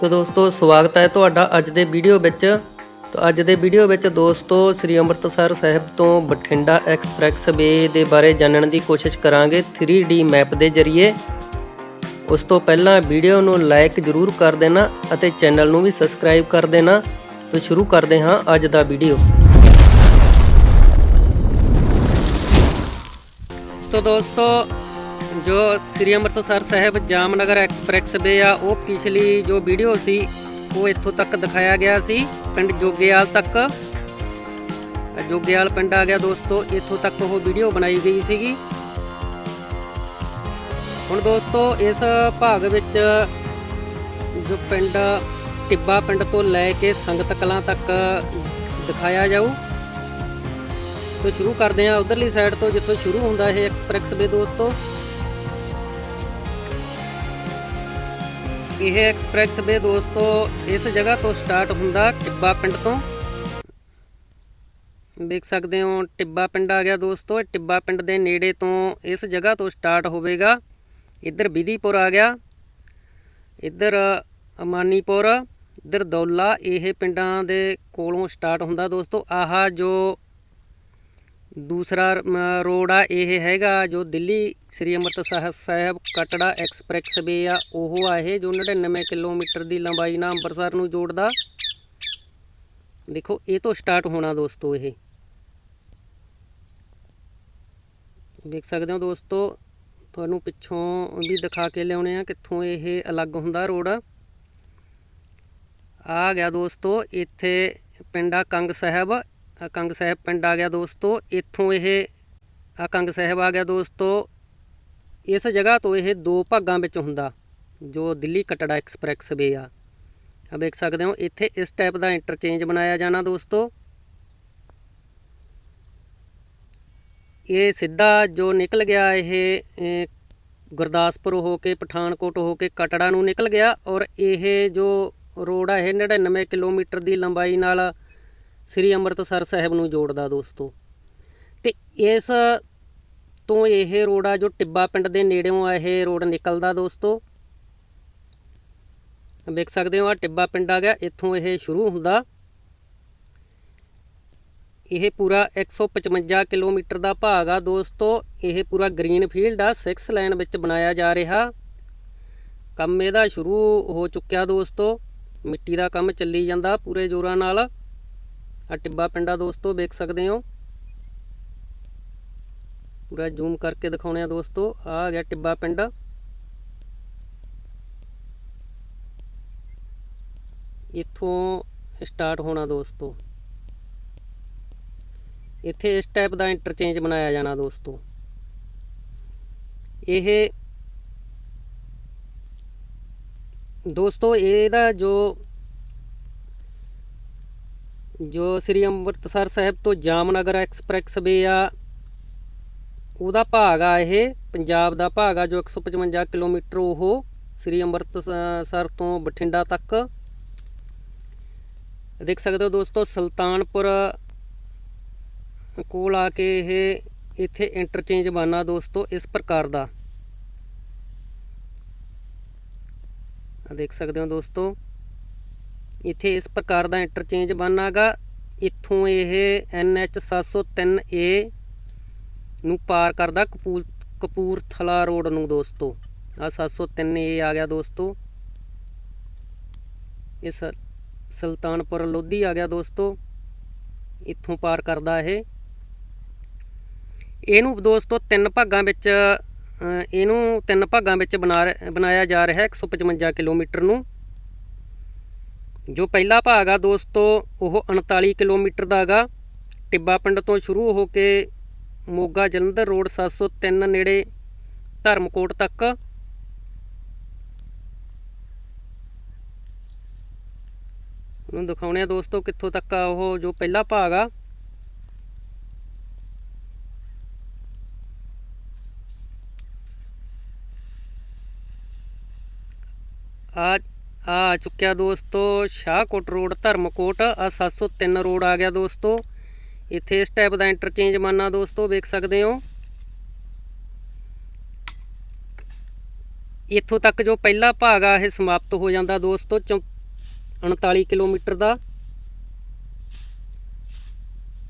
ਤੋ ਦੋਸਤੋ, ਸਵਾਗਤ ਹੈ ਤੁਹਾਡਾ ਅੱਜ ਦੇ ਵੀਡੀਓ ਵਿੱਚ। ਤੋ ਅੱਜ ਦੇ ਵੀਡੀਓ ਵਿੱਚ ਦੋਸਤੋ, ਸ੍ਰੀ ਅੰਮ੍ਰਿਤਸਰ ਸਾਹਿਬ ਤੋਂ ਬਠਿੰਡਾ ਐਕਸਪ੍ਰੈਸ ਵੇ ਦੇ ਬਾਰੇ ਜਾਣਨ ਦੀ ਕੋਸ਼ਿਸ਼ ਕਰਾਂਗੇ 3D ਮੈਪ ਦੇ ਜ਼ਰੀਏ। ਉਸ ਤੋਂ ਪਹਿਲਾਂ ਵੀਡੀਓ ਨੂੰ ਲਾਈਕ ਜ਼ਰੂਰ ਕਰ ਦੇਣਾ ਅਤੇ ਚੈਨਲ ਨੂੰ ਵੀ ਸਬਸਕ੍ਰਾਈਬ ਕਰ ਦੇਣਾ। ਤੋ ਸ਼ੁਰੂ ਕਰਦੇ ਹਾਂ ਅੱਜ ਦਾ ਵੀਡੀਓ। ਤੋ ਦੋਸਤੋ ਜੋ ਸ੍ਰੀ ਅੰਮ੍ਰਿਤਸਰ ਸਾਹਿਬ ਜਾਮਨਗਰ ਐਕਸਪ੍ਰੈਸ ਵੇ ਆ, ਉਹ ਪਿਛਲੀ ਜੋ ਵੀਡੀਓ ਸੀ, ਉਹ ਇੱਥੋਂ ਤੱਕ ਦਿਖਾਇਆ ਗਿਆ ਸੀ, ਪਿੰਡ ਜੋਗੇਵਾਲ ਤੱਕ। ਆਹ ਜੋਗੇਵਾਲ ਪਿੰਡ ਆ ਗਿਆ ਦੋਸਤੋ, ਇੱਥੋਂ ਤੱਕ ਉਹ ਵੀਡੀਓ ਬਣਾਈ ਗਈ ਸੀਗੀ। ਹੁਣ ਦੋਸਤੋ, ਇਸ ਭਾਗ ਵਿੱਚ ਜੋ ਪਿੰਡ, ਟਿੱਬਾ ਪਿੰਡ ਤੋਂ ਲੈ ਕੇ ਸੰਗਤ ਕਲਾਂ ਤੱਕ ਦਿਖਾਇਆ ਜਾਊ। ਤੋਂ ਸ਼ੁਰੂ ਕਰਦੇ ਹਾਂ, ਉਧਰਲੀ ਸਾਈਡ ਤੋਂ ਜਿੱਥੋਂ ਸ਼ੁਰੂ ਹੁੰਦਾ ਇਹ ਐਕਸਪ੍ਰੈਸ ਵੇ ਦੋਸਤੋ। ਇਹ ਐਕਸਪ੍ਰੈਸ ਵੇ ਦੋਸਤੋ, ਇਸ ਜਗ੍ਹਾ ਤੋਂ ਸਟਾਰਟ ਹੁੰਦਾ ਟਿੱਬਾ ਪਿੰਡ ਤੋਂ। ਦੇਖ ਸਕਦੇ ਹੋ, ਟਿੱਬਾ ਪਿੰਡ ਆ ਗਿਆ ਦੋਸਤੋ ਟਿੱਬਾ ਪਿੰਡ ਦੇ ਨੇੜੇ ਤੋਂ ਇਸ ਜਗ੍ਹਾ ਤੋਂ ਸਟਾਰਟ ਹੋਵੇਗਾ। ਇੱਧਰ ਵਿਧੀਪੁਰ ਆ ਗਿਆ, ਇੱਧਰ ਅਮਾਨੀਪੁਰ, ਇੱਧਰ ਦੌਲਾ, ਇਹ ਪਿੰਡਾਂ ਦੇ ਕੋਲੋਂ ਸਟਾਰਟ ਹੁੰਦਾ ਦੋਸਤੋ। ਆਹਾ ਜੋ ਦੂਸਰਾ ਰੋਡ ਆ, ਇਹ ਹੈਗਾ ਜੋ ਦਿੱਲੀ ਸ੍ਰੀ ਅੰਮ੍ਰਿਤਸਰ ਸਾਹਿਬ ਕਟੜਾ ਐਕਸਪ੍ਰੈਸ ਵੇ ਆ, ਉਹ ਆ ਇਹ ਜੋ 99 ਕਿਲੋਮੀਟਰ ਦੀ ਲੰਬਾਈ ਨਾਲ ਅੰਮ੍ਰਿਤਸਰ ਨੂੰ ਜੋੜਦਾ। ਦੇਖੋ, ਇਹ ਤੋਂ ਸਟਾਰਟ ਹੋਣਾ ਦੋਸਤੋ ਇਹ। ਦੇਖ ਸਕਦੇ ਹੋ ਦੋਸਤੋ, ਤੁਹਾਨੂੰ ਪਿੱਛੋਂ ਵੀ ਦਿਖਾ ਕੇ ਲਿਆਉਣੇ ਆ ਕਿੱਥੋਂ ਇਹ ਅਲੱਗ ਹੁੰਦਾ ਰੋਡ। ਆ ਗਿਆ ਦੋਸਤੋ, ਇੱਥੇ ਪਿੰਡਾ ਕੰਗ ਸਾਹਿਬ। ਕੰਗ ਸਾਹਿਬ ਪਿੰਡ ਆ ਗਿਆ ਦੋਸਤੋ, ਇੱਥੋਂ ਇਹ ਆ ਕੰਗ ਸਾਹਿਬ ਆ ਗਿਆ ਦੋਸਤੋ। ਇਸ ਜਗ੍ਹਾ ਤੋਂ ਇਹ ਦੋ ਭਾਗਾਂ ਵਿੱਚ ਹੁੰਦਾ, ਜੋ ਦਿੱਲੀ ਕਟੜਾ ਐਕਸਪ੍ਰੈਸ ਵੇ ਆ। ਆ ਵੇਖ ਸਕਦੇ ਹੋ, ਇੱਥੇ ਇਸ ਟਾਈਪ ਦਾ ਇੰਟਰਚੇਂਜ ਬਣਾਇਆ ਜਾਣਾ ਦੋਸਤੋ। ਇਹ ਸਿੱਧਾ ਜੋ ਨਿਕਲ ਗਿਆ, ਇਹ ਗੁਰਦਾਸਪੁਰ ਹੋ ਕੇ, ਪਠਾਨਕੋਟ ਹੋ ਕੇ ਕਟੜਾ ਨੂੰ ਨਿਕਲ ਗਿਆ ਔਰ ਇਹ ਜੋ ਰੋਡ ਆ, ਇਹ 99 ਕਿਲੋਮੀਟਰ ਦੀ ਲੰਬਾਈ ਨਾਲ ਸ੍ਰੀ ਅੰਮ੍ਰਿਤਸਰ ਸਾਹਿਬ ਨੂੰ ਜੋੜਦਾ ਦੋਸਤੋ। ਤੇ ਇਸ ਤੋਂ ਇਹ ਰੋਡ ਆ ਜੋ ਟਿੱਬਾ ਪਿੰਡ ਦੇ ਨੇੜਿਓਂ ਆ, ਇਹ ਰੋਡ ਨਿਕਲਦਾ ਦੋਸਤੋ। ਵੇਖ ਸਕਦੇ ਹੋ ਆ ਟਿੱਬਾ ਪਿੰਡ ਆ ਗਿਆ, ਇੱਥੋਂ ਇਹ ਸ਼ੁਰੂ ਹੁੰਦਾ। ਇਹ ਪੂਰਾ 155 ਕਿਲੋਮੀਟਰ ਦਾ ਭਾਗ ਆ ਦੋਸਤੋ, ਇਹ ਪੂਰਾ ਗ੍ਰੀਨ ਫੀਲਡ ਆ 6 ਲਾਈਨ ਵਿੱਚ ਬਣਾਇਆ ਜਾ ਰਿਹਾ। ਕੰਮ ਇਹਦਾ ਸ਼ੁਰੂ ਹੋ ਚੁੱਕਿਆ ਦੋਸਤੋ, ਮਿੱਟੀ ਦਾ ਕੰਮ ਚੱਲੀ ਜਾਂਦਾ ਪੂਰੇ ਜ਼ੋਰਾਂ ਨਾਲ। ਆ ਟਿੱਬਾ ਪਿੰਡਾ ਦੋਸਤੋ, ਵੇਖ ਸਕਦੇ ਹੋ। ਪੂਰਾ ਜ਼ੂਮ ਕਰਕੇ ਦਿਖਾਉਣੇ ਆ ਦੋਸਤੋ, ਆ ਆ ਗਿਆ ਟਿੱਬਾ ਪਿੰਡ। ਇੱਥੋਂ ਸਟਾਰਟ ਹੋਣਾ ਦੋਸਤੋ। ਇੱਥੇ ਇਸ ਟਾਈਪ ਦਾ ਇੰਟਰਚੇਂਜ ਬਣਾਇਆ ਜਾਣਾ ਦੋਸਤੋ। ਇਹ ਦੋਸਤੋ, ਇਹਦਾ ਜੋ ਜੋ ਸ੍ਰੀ ਅੰਮ੍ਰਿਤਸਰ ਸਾਹਿਬ ਤੋਂ ਜਾਮਨਗਰ ਐਕਸਪ੍ਰੈਸ ਵੇ ਆ, ਉਹਦਾ ਭਾਗ ਆ ਇਹ, ਪੰਜਾਬ ਦਾ ਭਾਗ ਆ ਜੋ 155 ਕਿਲੋਮੀਟਰ ਉਹ ਸ੍ਰੀ ਅੰਮ੍ਰਿਤਸਰ ਤੋਂ ਬਠਿੰਡਾ ਤੱਕ। ਦੇਖ ਸਕਦੇ ਹੋ ਦੋਸਤੋ, ਸੁਲਤਾਨਪੁਰ ਕੋਲ ਆ ਕੇ ਇਹ ਇੱਥੇ ਇੰਟਰਚੇਂਜ ਬਣਨਾ ਦੋਸਤੋ, ਇਸ ਪ੍ਰਕਾਰ ਦਾ। ਦੇਖ ਸਕਦੇ ਹੋ ਦੋਸਤੋ ਇੱਥੇ ਇਸ ਪ੍ਰਕਾਰ ਦਾ ਇੰਟਰਚੇਂਜ ਬਣਾਗਾ ਇੱਥੋਂ ਇਹ NH 703A ਨੂੰ ਪਾਰ ਕਰਦਾ ਕਪੂਰ ਕਪੂਰਥਲਾ ਰੋਡ ਨੂੰ ਦੋਸਤੋ। ਆ 703A ਆ ਗਿਆ ਦੋਸਤੋ। ਇਸ ਸੁਲਤਾਨਪੁਰ ਲੋਧੀ ਆ ਗਿਆ ਦੋਸਤੋ। ਇੱਥੋਂ ਪਾਰ ਕਰਦਾ ਇਹ। ਇਹਨੂੰ ਦੋਸਤੋ ਤਿੰਨ ਭਾਗਾਂ ਵਿੱਚ ਇਹਨੂੰ ਤਿੰਨ ਭਾਗਾਂ ਵਿੱਚ ਬਣਾ ਰ- ਬਣਾਇਆ ਜਾ ਰਿਹਾ ਹੈ। 155 ਕਿਲੋਮੀਟਰ ਨੂੰ। ਜੋ ਪਹਿਲਾ ਭਾਗ ਆ ਦੋਸਤੋ, ਉਹ 39 ਕਿਲੋਮੀਟਰ ਦਾ ਹੈਗਾ ਟਿੱਬਾ ਪਿੰਡ ਤੋਂ ਸ਼ੁਰੂ ਹੋ ਕੇ ਮੋਗਾ ਜਲੰਧਰ ਰੋਡ 703 ਨੇੜੇ ਧਰਮਕੋਟ ਤੱਕ। ਨੂੰ ਦਿਖਾਉਣੇ ਆ ਦੋਸਤੋ ਕਿੱਥੋਂ ਤੱਕ ਆ ਉਹ ਜੋ ਪਹਿਲਾ ਭਾਗ ਆ। ਆ ਆ ਚੁੱਕਿਆ ਦੋਸਤੋ, ਸ਼ਾਹਕੋਟ ਰੋਡ, ਧਰਮਕੋਟ, ਆ 703 ਰੋਡ ਆ ਗਿਆ ਦੋਸਤੋ। ਇੱਥੇ ਇਸ ਟਾਈਪ ਦਾ ਇੰਟਰਚੇਂਜ ਮਾਨਾ ਦੋਸਤੋ, ਵੇਖ ਸਕਦੇ ਹੋ। ਇੱਥੋਂ ਤੱਕ ਜੋ ਪਹਿਲਾ ਭਾਗ ਆ, ਇਹ ਸਮਾਪਤ ਹੋ ਜਾਂਦਾ ਦੋਸਤੋ, ਚੌ- 39 ਕਿਲੋਮੀਟਰ ਦਾ।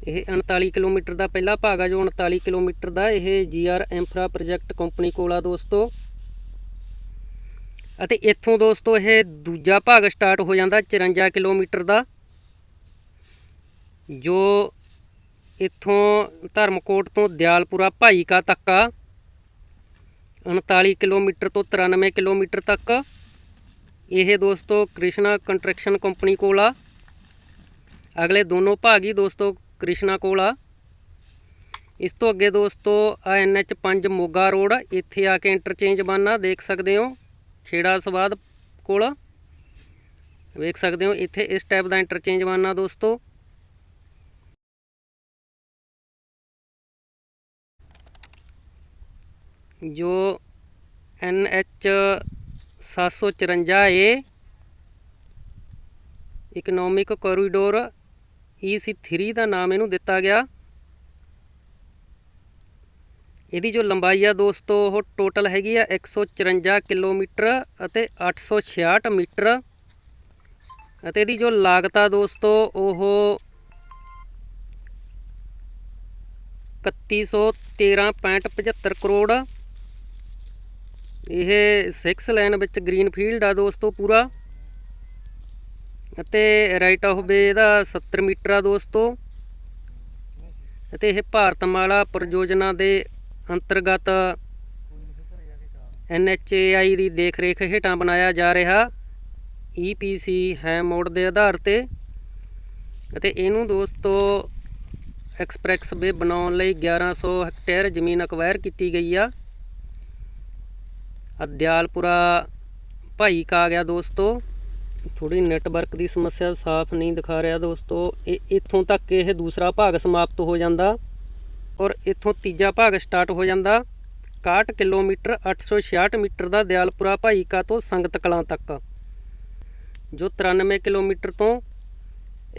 ਇਹ 39 ਕਿਲੋਮੀਟਰ ਦਾ ਪਹਿਲਾ ਭਾਗ ਆ, ਜੋ 39 ਕਿਲੋਮੀਟਰ ਦਾ, ਇਹ ਜੀਆਰ ਇੰਫਰਾ ਪ੍ਰੋਜੈਕਟ ਕੰਪਨੀ ਕੋਲ ਆ ਦੋਸਤੋ। ਅਤੇ ਇੱਥੋਂ ਦੋਸਤੋ ਇਹ ਦੂਜਾ ਭਾਗ ਸਟਾਰਟ ਹੋ ਜਾਂਦਾ 54 ਕਿਲੋਮੀਟਰ ਦਾ, ਜੋ ਇੱਥੋਂ ਧਰਮਕੋਟ ਤੋਂ ਦਿਆਲਪੁਰਾ ਭਾਈਕਾ ਤੱਕ ਆ 39 ਕਿਲੋਮੀਟਰ ਤੋਂ 93 ਕਿਲੋਮੀਟਰ ਤੱਕ। ਇਹ ਦੋਸਤੋ ਕ੍ਰਿਸ਼ਨਾ ਕੰਸਟਰਕਸ਼ਨ ਕੰਪਨੀ ਕੋਲ ਆ। ਅਗਲੇ ਦੋਨੋਂ ਭਾਗ ਹੀ ਦੋਸਤੋ ਕ੍ਰਿਸ਼ਨਾ ਕੋਲ ਆ। ਇਸ ਤੋਂ ਅੱਗੇ ਦੋਸਤੋ ਆ ਐਨਐਚ 5 ਮੋਗਾ ਰੋਡ, ਇੱਥੇ ਆ ਕੇ ਇੰਟਰਚੇਂਜ ਬਣਨਾ, ਦੇਖ ਸਕਦੇ ਹੋ। ਖੇੜਾ ਸਵਾਦ ਕੋਲ ਵੇਖ ਸਕਦੇ ਹੋ, ਇੱਥੇ ਇਸ ਟਾਈਪ ਦਾ ਇੰਟਰਚੇਂਜ ਬਣਨਾ ਦੋਸਤੋ। ਜੋ N H 754 A economic corridor EC 3 ਦਾ ਨਾਮ ਇਹਨੂੰ ਦਿੱਤਾ ਗਿਆ। ਇਹਦੀ ਜੋ ਲੰਬਾਈ ਆ ਦੋਸਤੋ, ਉਹ ਟੋਟਲ ਹੈਗੀ ਆ 154 ਕਿਲੋਮੀਟਰ ਅਤੇ 866 ਮੀਟਰ। ਅਤੇ ਇਹਦੀ ਜੋ ਲਾਗਤ ਆ ਦੋਸਤੋ, ਉਹ 3113.75 ਕਰੋੜ। ਇਹ 6 ਲਾਈਨ ਵਿੱਚ ਗ੍ਰੀਨ ਫੀਲਡ ਆ ਦੋਸਤੋ ਪੂਰਾ। ਅਤੇ ਰਾਈਟ ਆਫ ਵੇ ਦਾ 70 ਮੀਟਰ ਆ ਦੋਸਤੋ। ਅਤੇ ਇਹ ਭਾਰਤਮਾਲਾ ਪ੍ਰਯੋਜਨਾ ਦੇ ਅੰਤਰਗਤ ਐਨਐਚਏਆਈ ਦੀ ਦੇਖਰੇਖ ਹੇਠਾਂ ਬਣਾਇਆ ਜਾ ਰਿਹਾ ਈਪੀਸੀ ਹੈ ਮੋਡ ਦੇ ਆਧਾਰ ਤੇ ਅਤੇ ਇਹਨੂੰ ਦੋਸਤੋ ਐਕਸਪ੍ਰੈਸ ਵੇ ਬਣਾਉਣ ਲਈ 1100 ਹੈਕਟੇਅਰ ਜ਼ਮੀਨ ਅਕਵਾਇਰ ਕੀਤੀ ਗਈ ਆ। ਅਦਿਆਲਪੁਰਾ ਭਾਈ ਕਾ ਗਿਆ ਦੋਸਤੋ। ਥੋੜੀ ਨੈਟਵਰਕ ਦੀ ਸਮੱਸਿਆ ਸਾਫ਼ ਨਹੀਂ ਦਿਖਾ ਰਿਹਾ ਦੋਸਤੋ। ਇਹ ਇੱਥੋਂ ਤੱਕ ਇਹ ਦੂਸਰਾ ਭਾਗ ਸਮਾਪਤ ਹੋ ਜਾਂਦਾ। ਔਰ ਇੱਥੋਂ ਤੀਜਾ ਭਾਗ ਸਟਾਰਟ ਹੋ ਜਾਂਦਾ। 61 ਕਿਲੋਮੀਟਰ 866 ਮੀਟਰ ਦਾ ਦਿਆਲਪੁਰਾ ਭਾਈਕਾ ਤੋਂ ਸੰਗਤ ਕਲਾਂ ਤੱਕ। ਜੋ 93 ਕਿਲੋਮੀਟਰ ਤੋਂ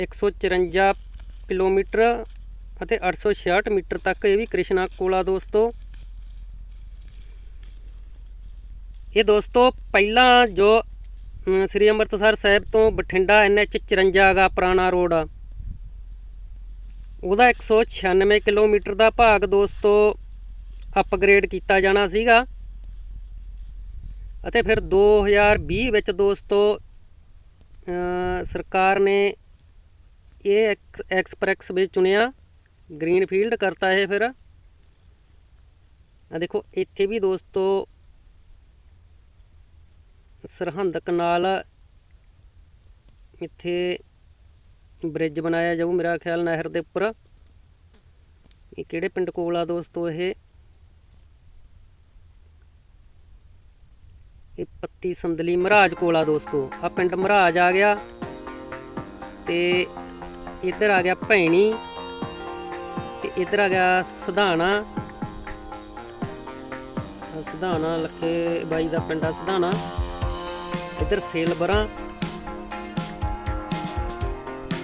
154 ਕਿਲੋਮੀਟਰ ਅਤੇ 866 ਮੀਟਰ ਤੱਕ ਇਹ ਵੀ ਕ੍ਰਿਸ਼ਨਾ ਕੋਲਾ ਦੋਸਤੋ। ਇਹ ਦੋਸਤੋ ਪਹਿਲਾਂ ਜੋ ਸ੍ਰੀ ਅੰਮ੍ਰਿਤਸਰ ਸਾਹਿਬ ਤੋਂ ਬਠਿੰਡਾ ਐਨਐਚ 54 ਗਾ ਪੁਰਾਣਾ ਰੋਡ ਆ। ਉਹਦਾ 196 ਕਿਲੋਮੀਟਰ ਦਾ ਭਾਗ ਦੋਸਤੋ ਅਪਗ੍ਰੇਡ ਕੀਤਾ ਜਾਣਾ ਸੀਗਾ। ਅਤੇ ਫਿਰ 2020 ਵਿੱਚ ਦੋਸਤੋ ਸਰਕਾਰ ਨੇ ਇਹ ਐਕਸ- ਐਕਸਪ੍ਰੈਸ ਵੇ ਚੁਣਿਆ। ਗ੍ਰੀਨ ਫੀਲਡ ਕਰਤਾ ਇਹ ਫਿਰ। ਆ ਦੇਖੋ, ਇੱਥੇ ਵੀ ਦੋਸਤੋ ਸਰਹੰਦ ਕਨਾਲ ਇੱਥੇ ਬ੍ਰਿਜ ਬਣਾਇਆ ਜਾਊ ਮੇਰਾ ਖਿਆਲ ਨਹਿਰ ਦੇ ਉੱਪਰ। ਇਹ ਕਿਹੜੇ ਪਿੰਡ ਕੋਲ ਆ ਦੋਸਤੋ ਇਹ? ਇਹ ਪੱਤੀ ਸੰਦਲੀ ਮਹਾਰਾਜ ਕੋਲ ਆ ਦੋਸਤੋ। ਆ ਪਿੰਡ ਮਹਾਰਾਜ ਆ ਗਿਆ ਤੇ ਇੱਧਰ ਆ ਗਿਆ ਭੈਣੀ ਤੇ ਇੱਧਰ ਆ ਗਿਆ ਸੁਧਾਣਾ। ਆਹ ਲੱਖੇ ਬਾਈ ਦਾ ਪਿੰਡ ਆ ਸੁਧਾਣਾ। ਇੱਧਰ ਸੇਲਬਰਾਂ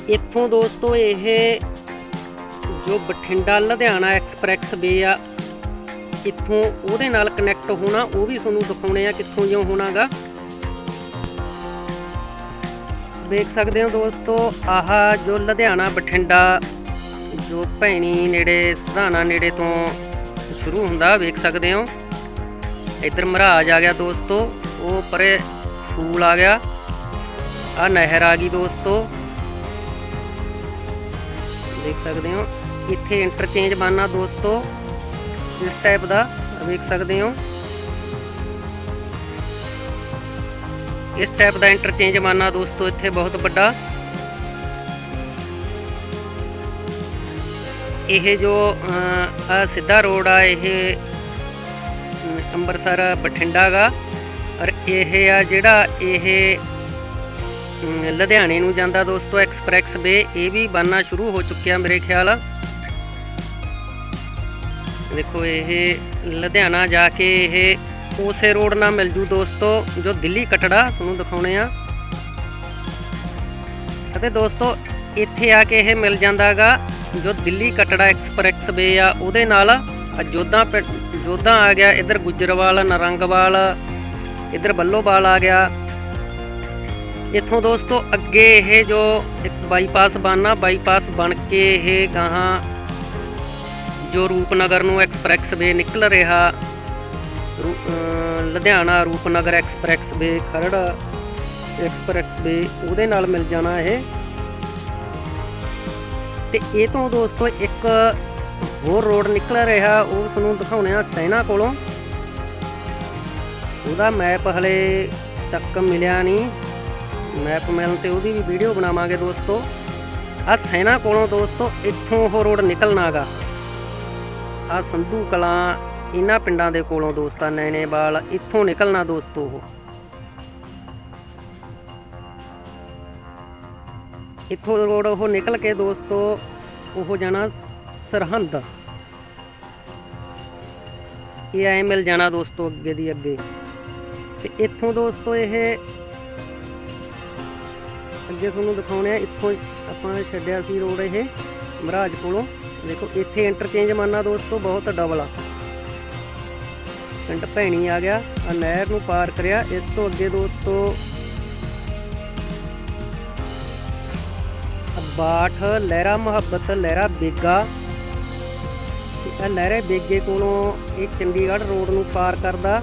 ਇੱਥੋਂ ਦੋਸਤੋ, ਇਹ ਜੋ ਬਠਿੰਡਾ ਲੁਧਿਆਣਾ ਐਕਸਪ੍ਰੈਸ ਵੇ ਆ, ਇੱਥੋਂ ਉਹਦੇ ਨਾਲ ਕਨੈਕਟ ਹੋਣਾ, ਉਹ ਵੀ ਤੁਹਾਨੂੰ ਦਿਖਾਉਣੇ ਆ ਕਿੱਥੋਂ ਜਿਉਂ ਹੋਣਾਗਾ। ਦੇਖ ਸਕਦੇ ਹੋ ਦੋਸਤੋ, ਆਹ ਜੋ ਲੁਧਿਆਣਾ, ਬਠਿੰਡਾ ਜੋ ਭੈਣੀ ਨੇੜੇ, ਸਧਾਣਾ ਨੇੜੇ ਤੋਂ ਸ਼ੁਰੂ ਹੁੰਦਾ, ਵੇਖ ਸਕਦੇ ਹੋ। ਇੱਧਰ ਮਹਾਰਾਜ ਆ ਗਿਆ ਦੋਸਤੋ, ਉਹ ਪਰੇ ਫੂਲ ਆ ਗਿਆ। ਆ ਨਹਿਰ ਆ ਗਈ ਦੋਸਤੋ। ਦੇਖ ਸਕਦੇ ਹੋ। ਇੱਥੇ ਇੰਟਰਚੇਂਜ ਬਣਨਾ ਦੋਸਤੋ, ਇਸ ਟਾਈਪ ਦਾ ਵੇਖ ਸਕਦੇ ਹੋ। ਇਸ ਟਾਈਪ ਦਾ ਇੰਟਰਚੇਂਜ ਬਣਨਾ ਦੋਸਤੋ, ਇੱਥੇ ਬਹੁਤ ਵੱਡਾ। ਇਹ ਜੋ ਆ ਸਿੱਧਾ ਰੋਡ ਆ, ਇਹ ਅੰਮ੍ਰਿਤਸਰ ਬਠਿੰਡਾ ਗਾ। ਔਰ ਇਹ ਆ ਜਿਹੜਾ, ਇਹ ਲੁਧਿਆਣੇ ਨੂੰ ਜਾਂਦਾ ਦੋਸਤੋ ਐਕਸਪ੍ਰੈਸ ਵੇ, ਇਹ ਵੀ ਬਣਨਾ ਸ਼ੁਰੂ ਹੋ ਚੁੱਕਿਆ ਮੇਰੇ ਖਿਆਲ। ਆ ਦੇਖੋ ਇਹ ਲੁਧਿਆਣਾ ਜਾ ਕੇ ਇਹ ਉਸੇ ਰੋਡ ਨਾਲ ਮਿਲ ਜੂ ਦੋਸਤੋ, ਜੋ ਦਿੱਲੀ ਕਟੜਾ, ਤੁਹਾਨੂੰ ਦਿਖਾਉਣੇ ਆ। ਅਤੇ ਦੋਸਤੋ, ਇੱਥੇ ਆ ਕੇ ਇਹ ਮਿਲ ਜਾਂਦਾਗਾ, ਜੋ ਦਿੱਲੀ ਕਟੜਾ ਐਕਸਪ੍ਰੈਸ ਵੇ ਆ, ਉਹਦੇ ਨਾਲ ਆ ਜੋਧਾ ਜੋਧਾ ਆ ਗਿਆ, ਇੱਧਰ ਗੁੱਜਰਵਾਲ, ਨਰੰਗਵਾਲ, ਇੱਧਰ ਬੱਲੋਬਾਲ ਆ ਗਿਆ। ਇੱਥੋਂ ਦੋਸਤੋ, ਅੱਗੇ ਇਹ ਜੋ ਬਾਈਪਾਸ ਬਣਨਾ ਬਾਈਪਾਸ ਬਣ ਕੇ ਇਹ ਗਾਹਾਂ ਜੋ ਰੂਪਨਗਰ ਨੂੰ ਐਕਸਪ੍ਰੈਸ ਵੇ ਨਿਕਲ ਰਿਹਾ Ludhiana Rupnagar expressway Kharar expressway ਉਹਦੇ ਨਾਲ ਮਿਲ ਜਾਣਾ ਇਹ। ਤੇ ਇਹ ਤੋਂ ਦੋਸਤੋ, ਇੱਕ ਹੋਰ ਰੋਡ ਨਿਕਲ ਰਿਹਾ, ਉਹ ਤੁਹਾਨੂੰ ਦਿਖਾਉਣੇ ਆ ਸੈਨਾ ਕੋਲੋਂ। ਉਹਦਾ ਮੈਪ ਹਲੇ ਤੱਕ ਮਿਲਿਆ ਨਹੀਂ। ਮੈਪ ਮਿਲਣ ਤੇ ਉਹਦੀ ਵੀ ਵੀਡੀਓ ਬਣਾਵਾਂਗੇ ਦੋਸਤੋ। ਆ ਸੈਨਾ ਕੋਲੋਂ ਦੋਸਤੋ ਇੱਥੋਂ ਉਹ ਰੋਡ ਨਿਕਲਣਾਗਾ। ਆ ਸੰਧੂ ਕਲਾਂ ਇਹਨਾਂ ਪਿੰਡਾਂ ਦੇ ਕੋਲੋਂ ਦੋਸਤਾਂ ਨੈਣੇਵਾਲ ਇੱਥੋਂ ਨਿਕਲਣਾ ਦੋਸਤੋ ਉਹ। ਇੱਥੋਂ ਰੋਡ ਉਹ ਨਿਕਲ ਕੇ ਦੋਸਤੋ ਉਹ ਜਾਣਾ ਸਰਹੰਦ। ਇਹ ਐ ਮਿਲ ਜਾਣਾ ਦੋਸਤੋ ਅੱਗੇ ਦੀ ਅੱਗੇ। ਤੇ ਇੱਥੋਂ ਦੋਸਤੋ ਇਹ ਅੱਗੇ ਤੁਹਾਨੂੰ ਦਿਖਾਉਣੇ ਆ, ਇੱਥੋਂ ਆਪਾਂ ਛੱਡਿਆ ਸੀ ਰੋਡ ਇਹ, ਮਹਾਰਾਜ ਕੋਲੋਂ। ਦੇਖੋ, ਇੱਥੇ ਇੰਟਰਚੇਂਜ ਮਾਨਾ ਦੋਸਤੋ, ਬਹੁਤ ਡਬਲ ਆ। ਪਿੰਡ ਭੈਣੀ ਆ ਗਿਆ, ਆ ਨਹਿਰ ਨੂੰ ਪਾਰ ਕਰਿਆ। ਇਸ ਤੋਂ ਅੱਗੇ ਦੋਸਤੋ ਬਾਠ, ਲਹਿਰਾ ਮੁਹੱਬਤ, ਲਹਿਰਾ ਬੇਗਾ। ਇਹ ਲਹਿਰੇ ਬੇਗੇ ਕੋਲੋਂ ਇਹ ਚੰਡੀਗੜ੍ਹ ਰੋਡ ਨੂੰ ਪਾਰ ਕਰਦਾ।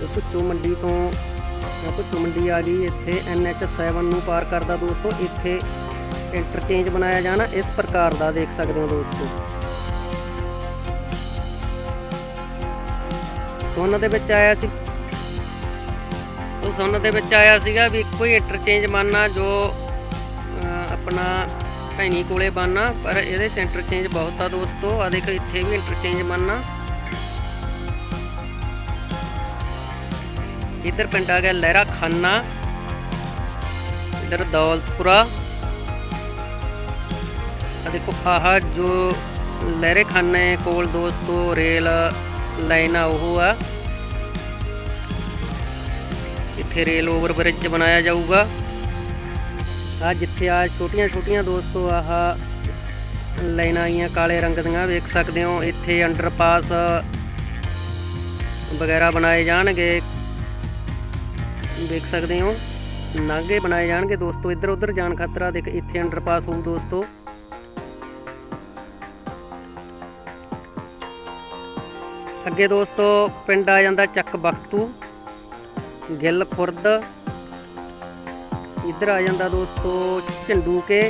ਤੇ ਭੁੱਚੋ ਮੰਡੀ ਤੋਂ ਆਹ ਮੰਡੀ ਆ ਗਈ ਇੱਥੇ NH7 ਨੂੰ ਪਾਰ ਕਰਦਾ ਦੋਸਤੋ। ਇੱਥੇ ਇੰਟਰਚੇਂਜ ਬਣਾਇਆ ਜਾਣਾ। ਇਸ ਪ੍ਰਕਾਰ ਦਾ ਦੇਖ ਸਕਦੇ ਹੋ ਦੋਸਤੋ। ਸੁਣ ਦੇ ਵਿੱਚ ਆਇਆ ਸੀ। ਉਹ ਸੁਣ ਦੇ ਵਿੱਚ ਆਇਆ ਸੀਗਾ ਵੀ ਇੱਕੋ ਹੀ ਇੰਟਰਚੇਂਜ ਬਣਨਾ ਜੋ ਆਪਣਾ ਭੈਣੀ ਕੋਲੇ ਬਣਨਾ। ਪਰ ਇਹਦੇ ਚ ਇੰਟਰਚੇਂਜ ਬਹੁਤ ਆ ਦੋਸਤੋ। ਆ ਦੇਖੋ, ਇੱਥੇ ਵੀ ਇੰਟਰਚੇਂਜ ਬਣਨਾ। ਇੱਧਰ ਪਿੰਡ ਆ ਗਿਆ ਲਹਿਰਾ ਖਾਨਾ, ਇੱਧਰ ਦੌਲਤਪੁਰਾ। ਆ ਦੇਖੋ, ਆਹ ਜੋ ਲਹਿਰੇ ਖਾਨੇ ਕੋਲ ਦੋਸਤੋ, ਰੇਲ ਲਾਈਨ ਆ, ਉਹ ਆ। ਇੱਥੇ ਰੇਲ ਓਵਰ ਬ੍ਰਿਜ ਬਣਾਇਆ ਜਾਊਗਾ। ਆ ਜਿੱਥੇ ਆ ਛੋਟੀਆਂ ਛੋਟੀਆਂ ਦੋਸਤੋ, ਆਹ ਲਾਈਨਾਂ ਆਈਆਂ ਕਾਲੇ ਰੰਗ ਦੀਆਂ, ਵੇਖ ਸਕਦੇ ਹੋ, ਇੱਥੇ ਅੰਡਰਪਾਸ ਵਗੈਰਾ ਬਣਾਏ ਜਾਣਗੇ। ਦੇਖ ਸਕਦੇ ਹੋ। ਨਾਗੇ ਬਣਾਏ ਜਾਣਗੇ ਦੋਸਤੋ। ਇੱਧਰ ਉੱਧਰ ਜਾਣ ਖਾਤਰ ਆ ਦੇਖ, ਇੱਥੇ ਅੰਡਰਪਾਸ ਹੋਊ ਦੋਸਤੋ। ਅੱਗੇ ਦੋਸਤੋ, ਪਿੰਡ ਆ ਜਾਂਦਾ ਚੱਕ ਬਖਤੂ। ਗਿੱਲ ਖੁਰਦ। ਇੱਧਰ ਆ ਜਾਂਦਾ ਦੋਸਤੋ, ਝੰਡੂਕੇ।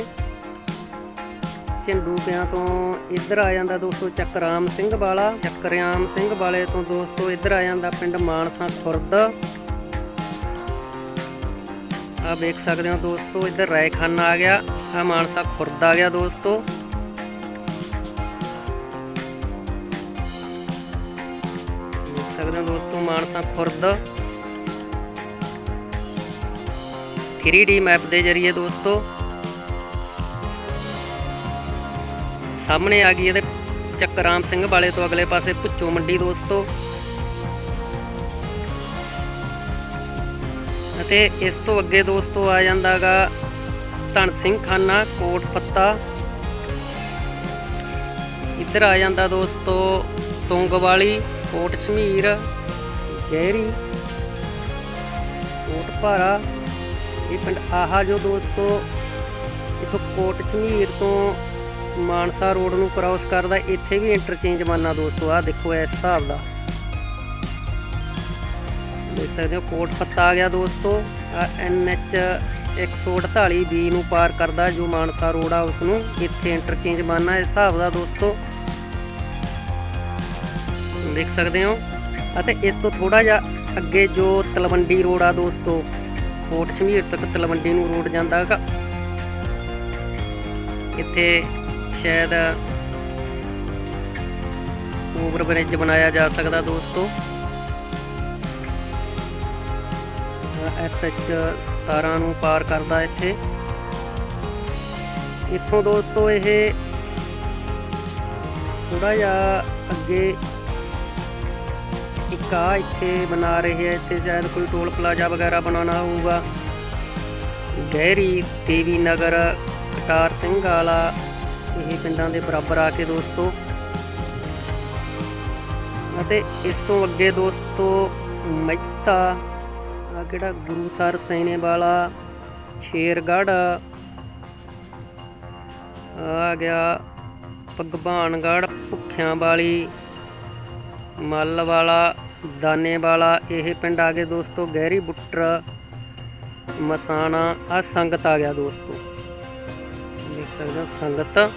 ਝੰਡੂਕਿਆਂ ਤੋਂ ਇੱਧਰ ਆ ਜਾਂਦਾ ਦੋਸਤੋ ਚੱਕਰਾਮ ਸਿੰਘ ਵਾਲਾ। ਚੱਕਰਾਮ ਸਿੰਘ ਵਾਲੇ ਤੋਂ ਦੋਸਤੋ, ਇੱਧਰ ਆ ਜਾਂਦਾ ਪਿੰਡ ਮਾਨਸਾ ਖੁਰਦ। ਆ ਵੇਖ ਸਕਦੇ ਹੋ ਦੋਸਤੋ, ਇੱਧਰ ਰਾਇਖਾਨਾ ਆ ਗਿਆ ਆ ਮਾਨਸਾ ਖੁਰਦ ਆ ਗਿਆ ਦੋਸਤੋ। ਦੇਖ ਸਕਦੇ ਹੋ ਦੋਸਤੋ, ਮਾਨਸਾ ਖੁਰਦ। 3D ਮੈਪ ਦੇ ਜ਼ਰੀਏ ਦੋਸਤੋ। ਸਾਹਮਣੇ ਆ ਗਈ ਇਹਦੇ ਚੱਕਰਾਮ ਸਿੰਘ ਵਾਲੇ ਤੋਂ ਅਗਲੇ ਪਾਸੇ, ਭੁੱਚੋ ਮੰਡੀ ਦੋਸਤੋ। ਅਤੇ ਇਸ ਤੋਂ ਅੱਗੇ ਦੋਸਤੋ ਆ ਜਾਂਦਾਗਾ ਧਨ ਸਿੰਘ ਖਾਨਾ, ਕੋਟ ਪੱਤਾ। ਇੱਧਰ ਆ ਜਾਂਦਾ ਦੋਸਤੋ ਤੁੰਗਵਾਲੀ, ਕੋਟ ਸ਼ਮੀਰ, ਗਹਿਰੀ, ਕੋਟ ਭਾਰਾ। ਇਹ ਪਿੰਡ ਆਹਾ ਜੋ ਦੋਸਤੋ ਇਥੋਂ ਕੋਟ ਸ਼ਮੀਰ ਤੋਂ ਮਾਨਸਾ ਰੋਡ ਨੂੰ ਕ੍ਰਾਸ ਕਰਦਾ, ਇੱਥੇ ਵੀ ਇੰਟਰਚੇਂਜ ਮਾਨਾ ਦੋਸਤੋ ਆ ਦੇਖੋ ਇਸ ਹਿਸਾਬ ਦਾ। ਦੇਖ ਸਕਦੇ ਹੋ, ਕੋਟ ਪੱਤਾ ਆ ਗਿਆ ਦੋਸਤੋ। ਆ NH 148 B ਨੂੰ ਪਾਰ ਕਰਦਾ ਜੋ ਮਾਨਸਾ ਰੋਡ ਆ ਉਸ ਨੂੰ ਇੱਥੇ ਇੰਟਰਚੇਂਜ ਮਾਨਾ ਇਸ ਹਿਸਾਬ ਦਾ ਦੋਸਤੋ। ਦੇਖ ਸਕਦੇ ਹੋ। ਅਤੇ ਇਸ ਤੋਂ ਥੋੜਾ ਜਿਹਾ ਅੱਗੇ ਜੋ ਤਲਵੰਡੀ ਰੋਡ ਆ ਦੋਸਤੋ, ਕੋਟ ਸ਼ਮੀਰ ਤੱਕ ਤਲਵੰਡੀ ਨੂੰ ਰੋਡ ਜਾਂਦਾ ਹੈਗਾ। ਇੱਥੇ ਸ਼ਾਇਦ ਓਵਰ ਬ੍ਰਿਜ ਬਣਾਇਆ ਜਾ ਸਕਦਾ ਦੋਸਤੋ। ਐਸਐਚ 17 ਨੂੰ ਪਾਰ ਕਰਦਾ ਇੱਥੇ। ਇੱਥੋਂ ਦੋਸਤੋ ਇਹ ਥੋੜਾ ਜਿਹਾ ਅੱਗੇ ਇੱਕ ਆ ਇੱਥੇ ਬਣਾ ਰਹੇ ਹੈ ਇੱਥੇ ਸ਼ਾਇਦ ਕੋਈ ਟੋਲ ਪਲਾਜ਼ਾ ਵਗੈਰਾ ਬਣਾਉਣਾ ਹੋਊਗਾ। ਗਹਿਰੀ ਦੇਵੀ ਨਗਰ, ਕਟਾਰ ਸਿੰਘ ਵਾਲਾ, ਇਹ ਪਿੰਡਾਂ ਦੇ ਬਰਾਬਰ ਆ ਕੇ ਦੋਸਤੋ। ਅਤੇ ਇਸ ਤੋਂ ਅੱਗੇ ਦੋਸਤੋ ਮਹਿਤਾ ਆ ਕਿਹੜਾ ਗੁਰੂਸਰ ਸੈਨੇ ਵਾਲਾ? ਸ਼ੇਰਗੜ੍ਹ ਆ ਗਿਆ ਭਗਵਾਨਗੜ੍ਹ, ਭੁੱਖਿਆਂ ਵਾਲੀ। ਮੱਲ ਵਾਲਾ, ਦਾਨੇ ਵਾਲਾ, ਇਹ ਪਿੰਡ ਆ ਗਏ ਦੋਸਤੋ, ਗਹਿਰੀ ਬੁੱਟਰ, ਮਸਾਣਾ। ਆ ਸੰਗਤ ਆ ਗਿਆ ਦੋਸਤੋ। ਦੇਖ ਸਕਦੇ ਸੰਗਤ।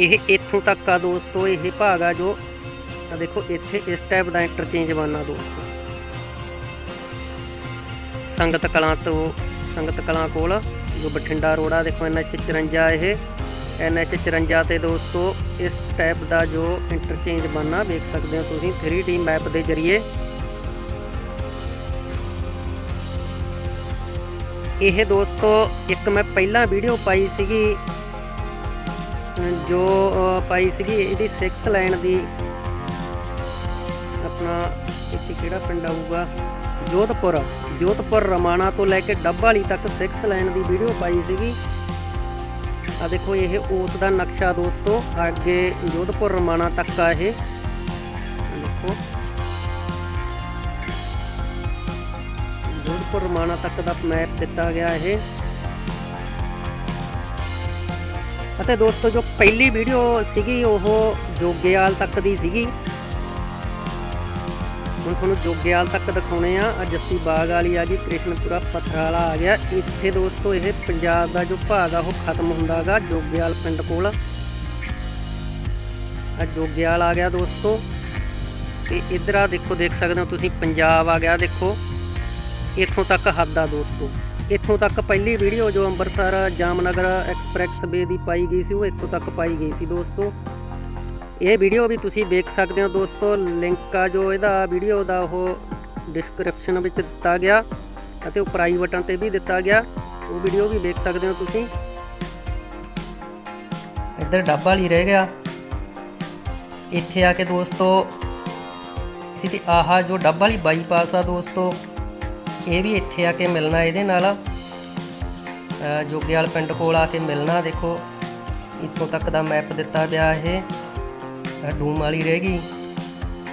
ਇਹ ਇੱਥੋਂ ਤੱਕ ਆ ਦੋਸਤੋ, ਇਹ ਭਾਗ ਆ ਜੋ, ਆ ਦੇਖੋ ਇੱਥੇ ਇਸ ਟਾਈਪ ਦਾ ਇੰਟਰਚੇਂਜ ਬਣਨਾ ਦੋਸਤੋ। ਸੰਗਤ ਕਲਾਂ ਤੋਂ, ਸੰਗਤ ਕਲਾਂ ਕੋਲ, ਜੋ ਬਠਿੰਡਾ ਰੋਡ ਆ ਦੇਖੋ ਐਨਐਚ 54 ਇਹ ਐਨਐਚ 54 ਤੇ ਦੋਸਤੋ, ਇਸ ਟਾਈਪ ਦਾ ਜੋ ਇੰਟਰਚੇਂਜ ਬਣਨਾ ਵੇਖ ਸਕਦੇ ਹੋ ਤੁਸੀਂ 3D ਮੈਪ ਦੇ ਜ਼ਰੀਏ। ਇਹ ਦੋਸਤੋ, ਇੱਕ ਮੈਂ ਪਹਿਲਾਂ ਵੀਡੀਓ ਪਾਈ ਸੀਗੀ, ਜੋ ਪਾਈ ਸੀਗੀ ਇਹਦੀ 6 ਲਾਈਨ ਦੀ। ਆਪਣਾ, ਇੱਥੇ ਕਿਹੜਾ ਪਿੰਡ ਆਊਗਾ? ਜੋਧਪੁਰ। ਜੋਧਪੁਰ ਰਮਾਣਾ ਤੋਂ ਲੈ ਕੇ ਡੱਬ ਵਾਲੀ ਤੱਕ 6 ਲਾਈਨ ਦੀ ਵੀਡੀਓ ਪਾਈ ਸੀਗੀ। ਆ ਦੇਖੋ ਇਹ ਉਸ ਦਾ ਨਕਸ਼ਾ ਦੋਸਤੋ, ਅੱਗੇ ਜੋਧਪੁਰ ਰਮਾਣਾ ਤੱਕ ਆ ਇਹ। ਦੇਖੋ। ਜੋਧਪੁਰ ਰਮਾਣਾ ਤੱਕ ਦਾ ਮੈਪ ਦਿੱਤਾ ਗਿਆ ਇਹ। ਅਤੇ ਦੋਸਤੋ, ਜੋ ਪਹਿਲੀ ਵੀਡੀਓ ਸੀਗੀ, ਉਹ ਜੋਗੇਵਾਲ ਤੱਕ ਦੀ ਸੀਗੀ। ਹੁਣ ਤੁਹਾਨੂੰ ਜੋਗਿਆਲ ਤੱਕ ਦਿਖਾਉਣੇ ਆ। ਆ ਜੱਸੀ ਬਾਗ ਵਾਲੀ ਆ ਗਈ ਕ੍ਰਿਸ਼ਨਪੁਰਾ ਪਥਰਾਲਾ ਆ ਗਿਆ। ਇੱਥੇ ਦੋਸਤੋ, ਇਹ ਪੰਜਾਬ ਦਾ ਜੋ ਭਾਗ ਆ, ਉਹ ਖਤਮ ਹੁੰਦਾਗਾ ਜੋਗਿਆਲ ਪਿੰਡ ਕੋਲ। ਆ ਜੋਗੇਵਾਲ ਆ ਗਿਆ ਦੋਸਤੋ। ਤੇ ਇਧਰ ਆ ਦੇਖੋ, ਦੇਖ ਸਕਦੇ ਹੋ ਤੁਸੀਂ, ਪੰਜਾਬ ਆ ਗਿਆ ਦੇਖੋ। ਇੱਥੋਂ ਤੱਕ ਹੱਦ ਆ ਦੋਸਤੋ। ਇੱਥੋਂ ਤੱਕ ਪਹਿਲੀ ਵੀਡੀਓ ਜੋ ਅੰਮ੍ਰਿਤਸਰ ਜਾਮਨਗਰ ਐਕਸਪ੍ਰੈਸ ਵੇ ਦੀ ਪਾਈ ਗਈ ਸੀ, ਉਹ ਇੱਥੋਂ ਤੱਕ ਪਾਈ ਗਈ ਸੀ ਦੋਸਤੋ। ਇਹ ਵੀਡੀਓ ਵੀ ਤੁਸੀਂ ਵੇਖ ਸਕਦੇ ਹੋ ਦੋਸਤੋ ਲਿੰਕ ਆ ਜੋ ਇਹਦਾ ਵੀਡੀਓ ਦਾ ਉਹ ਡਿਸਕ੍ਰਿਪਸ਼ਨ ਵਿੱਚ ਦਿੱਤਾ ਗਿਆ ਅਤੇ ਉੱਪਰ ਆਈ ਬਟਨ ਤੇ ਵੀ ਦਿੱਤਾ ਗਿਆ। ਉਹ ਵੀਡੀਓ ਵੀ ਵੇਖ ਸਕਦੇ ਹੋ ਤੁਸੀਂ। ਇੱਧਰ ਡੱਬਾ ਵਾਲੀ ਰਹਿ ਗਿਆ। ਇੱਥੇ ਆ ਕੇ ਦੋਸਤੋ ਸਿੱਧੀ ਆਹਾ ਜੋ ਡੱਬਾ ਵਾਲੀ ਬਾਈਪਾਸ ਆ ਦੋਸਤੋ ਇਹ ਵੀ ਇੱਥੇ ਆ ਕੇ ਮਿਲਣਾ ਇਹਦੇ ਨਾਲ। ਅ, ਜੋਗੇਵਾਲ ਪਿੰਡ ਕੋਲ ਆ ਕੇ ਮਿਲਣਾ ਦੇਖੋ ਇੱਥੋਂ ਤੱਕ ਦਾ ਮੈਪ ਦਿੱਤਾ ਗਿਆ ਇਹ। ਆਹ ਡੂਮ ਵਾਲੀ ਰਹਿ ਗਈ।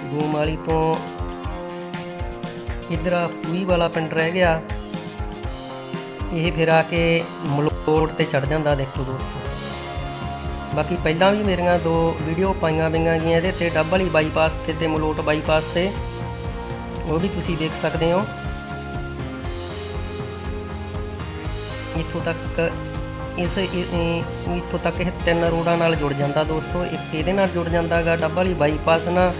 ਡੂਮ ਵਾਲੀ ਤੋਂ ਇਧਰ ਆ ਪੂਈ ਵਾਲਾ ਪਿੰਡ ਰਹਿ ਗਿਆ। ਇਹ ਫਿਰ ਆ ਕੇ ਮਲੋਟ ਤੇ ਚੜ ਜਾਂਦਾ ਦੇਖੋ ਦੋਸਤੋ। ਬਾਕੀ ਪਹਿਲਾਂ ਵੀ ਮੇਰੀਆਂ ਦੋ ਵੀਡੀਓ ਪਾਈਆਂ ਪਈਆਂ ਗਈਆਂ ਇਹਦੇ ਤੇ, ਡੱਬ ਵਾਲੀ ਬਾਈਪਾਸ ਤੇ ਤੇ ਮਲੋਟ ਬਾਈਪਾਸ ਤੇ। ਉਹ ਵੀ ਤੁਸੀਂ ਦੇਖ ਸਕਦੇ ਹੋ। ਇੱਥੋਂ ਤੱਕ ਇਸ ਇੱਥੋਂ ਤੱਕ ਇਹ ਤਿੰਨ ਰੋਡਾਂ ਨਾਲ ਜੁੜ ਜਾਂਦਾ ਦੋਸਤੋ, ਇੱਕ ਇਹਦੇ ਨਾਲ ਜੁੜ ਜਾਂਦਾਗਾ ਡੱਬ ਵਾਲੀ ਬਾਈਪਾਸ ਨਾਲ,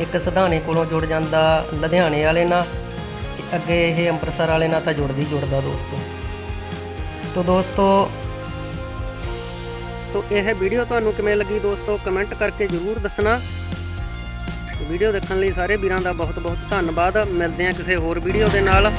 ਇੱਕ ਸਧਾਣੇ ਕੋਲੋਂ ਜੁੜ ਜਾਂਦਾ ਲੁਧਿਆਣੇ ਵਾਲੇ ਨਾਲ, ਤੇ ਅੱਗੇ ਇਹ ਅੰਮ੍ਰਿਤਸਰ ਵਾਲੇ ਨਾਲ ਤਾਂ ਜੁੜਦੀ ਜੁੜਦਾ ਦੋਸਤੋ। ਤੋ ਦੋਸਤੋ, ਤੋ ਇਹ ਵੀਡੀਓ ਤੁਹਾਨੂੰ ਕਿਵੇਂ ਲੱਗੀ ਦੋਸਤੋ, ਕਮੈਂਟ ਕਰਕੇ ਜਰੂਰ ਦੱਸਣਾ। ਵੀਡੀਓ ਦੇਖਣ ਲਈ ਸਾਰੇ ਵੀਰਾਂ ਦਾ ਬਹੁਤ ਬਹੁਤ ਧੰਨਵਾਦ। ਮਿਲਦੇ ਹਾਂ ਕਿਸੇ ਹੋਰ ਵੀਡੀਓ ਦੇ ਨਾਲ।